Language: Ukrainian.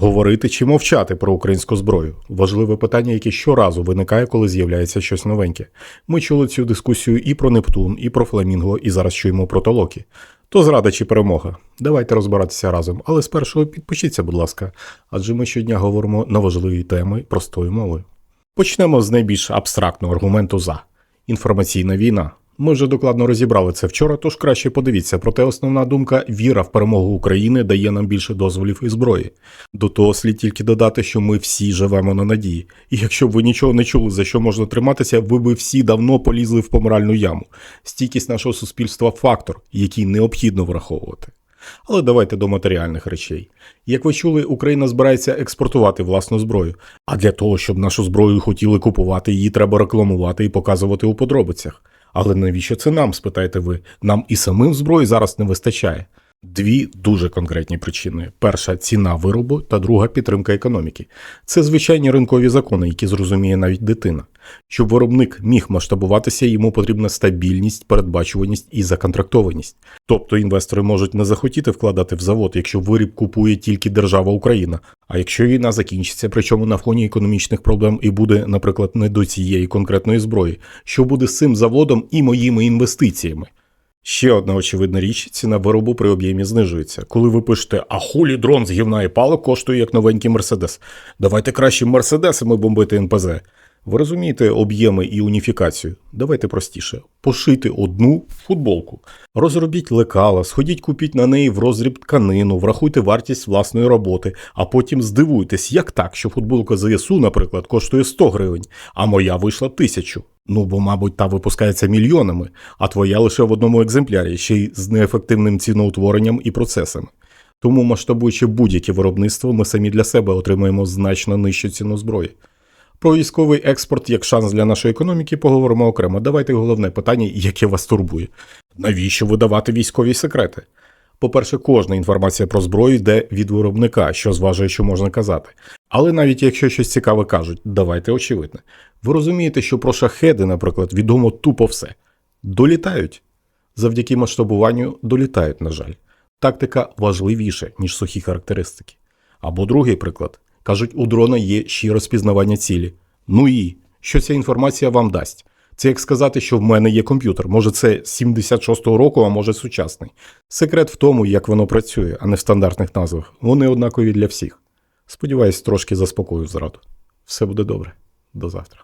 Говорити чи мовчати про українську зброю важливе питання, яке щоразу виникає, коли з'являється щось новеньке. Ми чули цю дискусію і про Нептун, і про Фламінго, і зараз чуємо про Толокі. То зрада чи перемога? Давайте розбиратися разом, але спершу підпишіться, будь ласка, адже ми щодня говоримо на важливі теми простою мовою. Почнемо з найбільш абстрактного аргументу за інформаційна війна. Ми вже докладно розібрали це вчора, тож краще подивіться. Проте основна думка віра в перемогу України дає нам більше дозволів і зброї. До того слід тільки додати, що ми всі живемо на надії. І якщо б ви нічого не чули, за що можна триматися, ви би всі давно полізли в помиральну яму. Стійкість нашого суспільства фактор, який необхідно враховувати. Але давайте до матеріальних речей. Як ви чули, Україна збирається експортувати власну зброю. А для того, щоб нашу зброю хотіли купувати, її треба рекламувати і показувати у подробицях. Але навіщо це нам, спитаєте ви? Нам і самим зброї зараз не вистачає. Дві дуже конкретні причини: перша ціна виробу, та друга підтримка економіки. Це звичайні ринкові закони, які зрозуміє навіть дитина. Щоб виробник міг масштабуватися, йому потрібна стабільність, передбачуваність і законтрактованість. Тобто інвестори можуть не захотіти вкладати в завод, якщо виріб купує тільки держава Україна. А якщо війна закінчиться, причому на фоні економічних проблем і буде, наприклад, не до цієї конкретної зброї, що буде з цим заводом і моїми інвестиціями? Ще одна очевидна річ: ціна виробу при об'ємі знижується. Коли ви пишете, а хулі дрон з гівна і палок коштує як новенький мерседес. Давайте краще мерседесами бомбити НПЗ. Ви розумієте об'єми і уніфікацію? Давайте простіше. Пошити одну футболку. Розробіть лекала, сходіть купіть на неї в розріб тканину, врахуйте вартість власної роботи, а потім здивуйтесь, як так, що футболка ЗСУ, наприклад, коштує 100 гривень, а моя вийшла тисячу. Ну, бо, мабуть, та випускається мільйонами, а твоя лише в одному екземплярі, ще й з неефективним ціноутворенням і процесами. Тому, масштабуючи будь-яке виробництво, ми самі для себе отримаємо значно нижчу ціну зброї. Про військовий експорт як шанс для нашої економіки поговоримо окремо. Давайте головне питання, яке вас турбує. Навіщо видавати військові секрети? По-перше, кожна інформація про зброю йде від виробника, що зважує, що можна казати. Але навіть якщо щось цікаве кажуть, давайте очевидне. Ви розумієте, що про шахеди, наприклад, відомо тупо все. Долітають. Завдяки масштабуванню долітають, на жаль. Тактика важливіша, ніж сухі характеристики. Або другий приклад. Кажуть, у дрона є ще й розпізнавання цілі. Ну і що ця інформація вам дасть? Це як сказати, що в мене є комп'ютер. Може, це 76-го року, а може сучасний. Секрет в тому, як воно працює, а не в стандартних назвах. Вони однакові для всіх. Сподіваюсь, трошки заспокою зраду. Все буде добре. До завтра.